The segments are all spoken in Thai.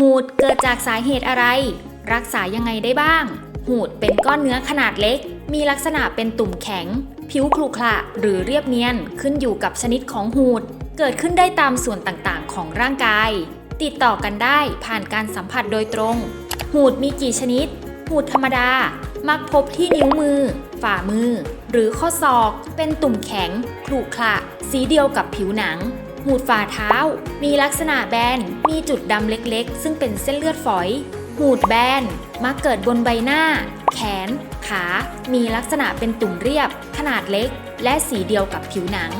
หูดเกิดจากสาเหตุอะไร รักษายังไงได้บ้าง หูดเป็นก้อนเนื้อขนาดเล็ก มีลักษณะเป็นตุ่มแข็ง ผิวครุขระหรือเรียบเนียนขึ้นอยู่กับชนิดของหูด เกิดขึ้นได้ตามส่วนต่างๆ ของร่างกาย ติดต่อกันได้ผ่านการสัมผัสโดยตรง หูดมีกี่ชนิด หูดธรรมดา มักพบที่นิ้วมือ ฝ่ามือ หรือข้อศอก เป็นตุ่มแข็งขรุขระสีเดียวกับผิวหนัง หูดฝ่าเท้า มีลักษณะแบน มีจุดดำเล็กๆ ซึ่งเป็นเส้นเลือดฝอย หูดแบน มักเกิดบนใบหน้า แขน ขา มีลักษณะเป็นตุ่มเรียบ ขนาดเล็ก และสีเดียวกับผิวหนัง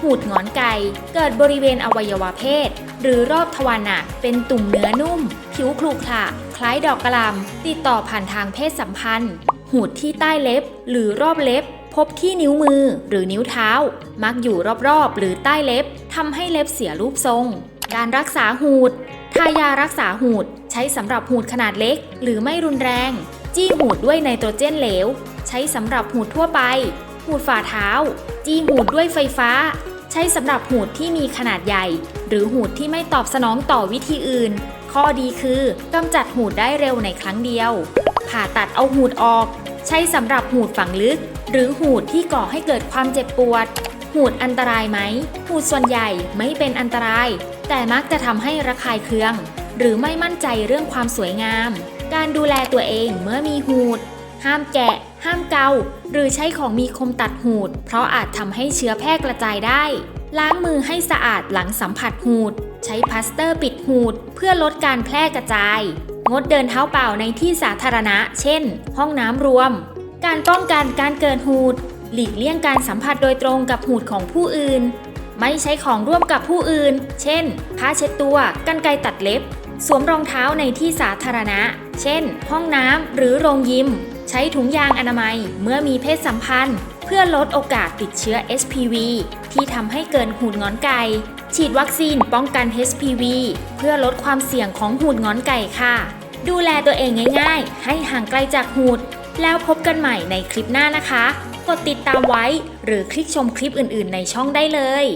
หูดงอนไก่ เกิดบริเวณอวัยวะเพศ หรือรอบทวารหนัก เป็นตุ่มเนื้อนุ่ม ผิวคลุขระ คล้ายดอกกระลำติดต่อผ่านทางเพศสัมพันธ์ หูดที่ใต้เล็บ หรือรอบเล็บพบที่นิ้วมือหรือนิ้วเท้า มักอยู่รอบๆ หรือใต้เล็บ ทำให้เล็บเสียรูปทรง การรักษาหูด ทายารักษาหูด ใช้สำหรับหูดขนาดเล็ก หรือไม่รุนแรง จี้หูดด้วยไนโตรเจนเหลว ใช้สำหรับหูดทั่วไป หูดฝ่าเท้า จี้หูดด้วยไฟฟ้า ใช้สำหรับหูดที่มีขนาดใหญ่ หรือหูดที่ไม่ตอบสนองต่อวิธีอื่น ข้อดีคือกำจัดหูดได้เร็วในครั้งเดียว ผ่าตัดเอาหูดออก ใช้สำหรับหูดฝังลึก หรือหูดที่ก่อให้เกิดความเจ็บปวด หูดอันตรายไหม หูดส่วนใหญ่ไม่เป็นอันตราย แต่มักจะทำให้ระคายเคือง หรือไม่มั่นใจเรื่องความสวยงาม การดูแลตัวเองเมื่อมีหูด ห้ามแกะ ห้ามเกา หรือใช้ของมีคมตัดหูด เพราะอาจทำให้เชื้อแพร่กระจายได้ ล้างมือให้สะอาดหลังสัมผัสหูด ใช้พลาสเตอร์ปิดหูด เพื่อลดการแพร่กระจาย งดเดินเท้าเปล่าในที่สาธารณะ เช่น ห้องน้ำรวม การป้องกันการเกิดหูด หลีกเลี่ยงการสัมผัสโดยตรงกับหูดของผู้อื่น ไม่ใช้ของร่วมกับผู้อื่น เช่น ผ้าเช็ดตัว กันไกรตัดเล็บ สวมรองเท้าในที่สาธารณะ เช่น ห้องน้ำหรือโรงยิม ใช้ถุงยางอนามัยเมื่อมีเพศสัมพันธ์ เพื่อลดโอกาสติดเชื้อ HPV ที่ทำให้เกิดหูดงอนไก่ฉีดวัคซีนป้องกัน HPV เพื่อลดความเสี่ยงของหูดงอนไก่ค่ะ ดูแลตัวเองง่าย ๆ ให้ห่างไกลจากหูด แล้วพบกันใหม่ในคลิปหน้านะคะ กดติดตามไว้ หรือคลิกชมคลิปอื่น ๆ ในช่องได้เลย